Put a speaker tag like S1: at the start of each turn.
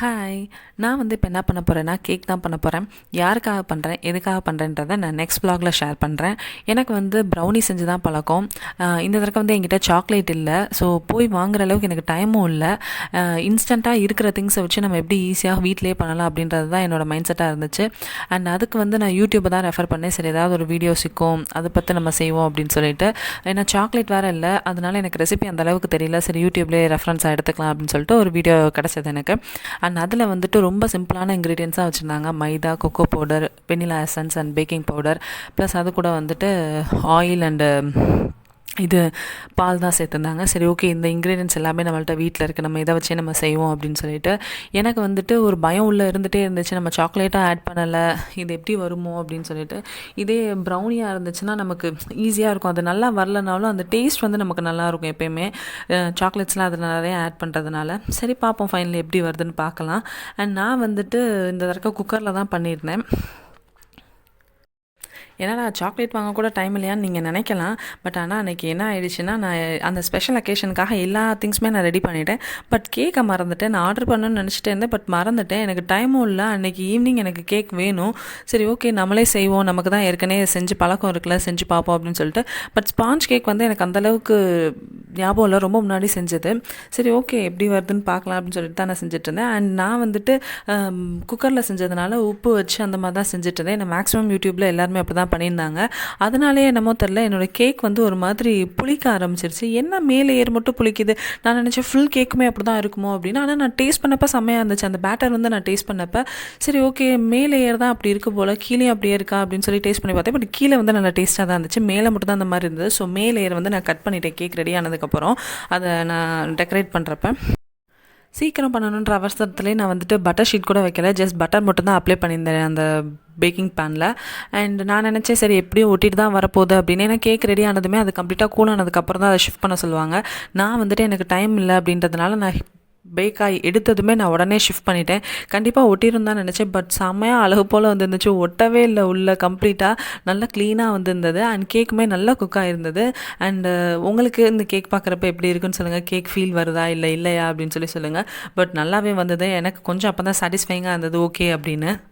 S1: Hi நான் வந்து இப்போ என்ன பண்ண போகிறேன்னா கேக் தான் பண்ண போகிறேன் யாருக்காக பண்ணுறேன் எதுக்காக பண்ணுறேன்றதை நான் நெக்ஸ்ட் வ்ளாகில் ஷேர் பண்ணுறேன் எனக்கு வந்து ப்ரௌனி செஞ்சு தான் பழக்கம். இந்த தடவை வந்து என்கிட்ட சாக்லேட் இல்லை. ஸோ போய் வாங்குற அளவுக்கு எனக்கு டைமும் இல்லை. இன்ஸ்டண்ட்டாக இருக்கிற திங்ஸை வச்சு நம்ம எப்படி ஈஸியாக வீட்டிலே பண்ணலாம் அப்படின்றது தான் என்னோட மைண்ட் செட்டாக இருந்துச்சு. அண்ட் அதுக்கு வந்து நான் யூடியூப்பை தான் ரெஃபர் பண்ணேன். சரி ஏதாவது ஒரு வீடியோ சிக்கும். அதை பற்றி நம்ம செய்வோம் அப்படின்னு சொல்லிட்டு. ஏன்னா சாக்லேட் வேறு இல்லை. அதனால எனக்கு ரெசிபி அந்த அளவுக்கு தெரியல. சரி யூடியூப்லேயே ரெஃபரன்ஸாக எடுத்துக்கலாம் அப்படின்னு சொல்லிட்டு ஒரு வீடியோ கிடச்சது எனக்கு. அண்ட் அதில் வந்துட்டு ரொம்ப சிம்பிளான இன்க்ரீடியன்ஸாக வச்சுருந்தாங்க. Maida cocoa powder vanilla essence and baking powder plus அது கூட வந்துட்டு ஆயில் அண்டு இது பால் தான் சேர்த்துருந்தாங்க. சரி ஓகே இந்த இன்க்ரீடியன்ஸ் எல்லாமே நம்மள்ட்ட வீட்டில் இருக்குது நம்ம இதை வச்சே நம்ம செய்வோம் அப்படின்னு சொல்லிட்டு எனக்கு வந்துட்டு ஒரு பயம் உள்ளே இருந்துகிட்டே இருந்துச்சு. நம்ம சாக்லேட்டாக ஆட் பண்ணலை. இது எப்படி வருமோ அப்படின்னு சொல்லிட்டு இதே ப்ரௌனியாக இருந்துச்சுன்னா நமக்கு ஈஸியாக இருக்கும். அது நல்லா வரலனாலும் அந்த டேஸ்ட் வந்து நமக்கு நல்லாயிருக்கும் எப்பயுமே. சாக்லேட்ஸ்லாம் அதில் நிறைய ஆட் பண்ணுறதுனால சரி பார்ப்போம் ஃபைனல் எப்படி வருதுன்னு பார்க்கலாம். அண்ட் நான் வந்துட்டு இந்த தடவை குக்கரில் தான் பண்ணியிருந்தேன். ஏன்னா சாக்லேட் வாங்க கூட டைம் இல்லையான்னு நீங்கள் நினைக்கலாம். பட் ஆனால் அன்றைக்கி என்ன ஆயிடுச்சுன்னா நான் அந்த ஸ்பெஷல் அக்கேஷனுக்காக எல்லா திங்ஸுமே நான் ரெடி பண்ணிட்டேன். பட் கேக்கை மறந்துட்டேன். நான் ஆர்டர் பண்ணணும்னு நினச்சிட்டே இருந்தேன். பட் மறந்துட்டேன். எனக்கு டைமும் இல்லை. அன்றைக்கி ஈவினிங் எனக்கு கேக் வேணும். சரி ஓகே நம்மளே செய்வோம். நமக்கு தான் ஏற்கனவே செஞ்சு பழக்கம் இருக்குல்ல செஞ்சு பார்ப்போம் அப்படின்னு சொல்லிட்டு. பட் ஸ்பாஞ்ச் கேக் வந்து எனக்கு அந்தளவுக்கு ஞாபகம் இல்லை. ரொம்ப முன்னாடி செஞ்சது. சரி ஓகே எப்படி வருதுன்னு பார்க்கலாம் அப்படின்னு சொல்லிட்டு தான் நான் செஞ்சுட்டு இருந்தேன். அண்ட் நான் வந்துட்டு குக்கரில் செஞ்சதுனால உப்பு வச்சு அந்த மாதிரி தான் செஞ்சுட்டு இருந்தேன். நான் மேக்ஸிமம் யூடியூப்பில் எல்லாருமே அப்படி தான் பண்ணியிருந்தாங்க. அதனாலே என்னமோ தெரில என்னோடய கேக் வந்து ஒரு மாதிரி புளிக்க ஆரம்பிச்சிருச்சு. என்ன மேலே ஏர் மட்டும் புளிக்குது? நான் நினச்சேன் ஃபுல் கேக்குமே அப்படி தான் இருக்குமோ அப்படின்னு. ஆனால் நான் டேஸ்ட் பண்ணப்போ செம்மையாக இருந்துச்சு. அந்த பேட்டர் வந்து நான் டேஸ்ட் பண்ணப்போ சரி ஓகே மேலே ஏர் தான் அப்படி இருக்கு போல் கீழே அப்படியே இருக்கா அப்படின்னு சொல்லி டேஸ்ட் பண்ணி பார்த்தேன். பட் கீழே வந்து நல்லா டேஸ்ட்டாக தான் இருந்துச்சு. மேலே மட்டும் தான் அந்த மாதிரி இருந்தது. ஸோ மேலே ஏர் வந்து நான் கட் பண்ணிட்டேன். கேக் ரெடி ஆனதுக்கப்புறம் அதை நான் டெக்கரேட் பண்ணுறப்ப சீக்கிரம் பண்ணணுன்ற அவசரத்துலேயே நான் வந்துட்டு பட்டர் ஷீட் கூட வைக்கல. ஜஸ்ட் பட்டர் மட்டும் தான் அப்ளை பண்ணியிருந்தேன் அந்த பேக்கிங் பேனில் அண்ட் நான் நினச்சேன் சரி எப்படியும் ஒட்டிட்டு தான் வரப்போகுது அப்படின்னு. ஏன்னா கேக் ரெடி ஆனதுமே அது கம்ப்ளீட்டாக கூல் ஆனதுக்கப்புறம் தான் அதை ஷிஃப்ட் பண்ண சொல்லுவாங்க. நான் வந்துட்டு எனக்கு டைம் இல்லை அப்படின்றதுனால நான் பேக் ஆகி எடுத்ததுமே நான் உடனே ஷிஃப்ட் பண்ணிட்டேன். கண்டிப்பாக ஒட்டியிருந்தான் நினச்சேன். பட் செம்மையாக அழகு போல் வந்துருந்துச்சு. ஒட்டவே இல்லை உள்ள கம்ப்ளீட்டாக நல்லா க்ளீனாக வந்துருந்தது. அண்ட் கேக்குமே நல்லா குக் ஆகிருந்தது அண்டு உங்களுக்கு இந்த கேக் பார்க்குறப்ப எப்படி இருக்குன்னு சொல்லுங்கள் கேக் ஃபீல் வருதா? இல்லை இல்லையா? அப்படின்னு சொல்லி சொல்லுங்கள் பட் நல்லாவே வந்தது. எனக்கு கொஞ்சம் அப்போ தான் சாட்டிஸ்ஃபைங்காக இருந்தது. ஓகே அப்படின்னு.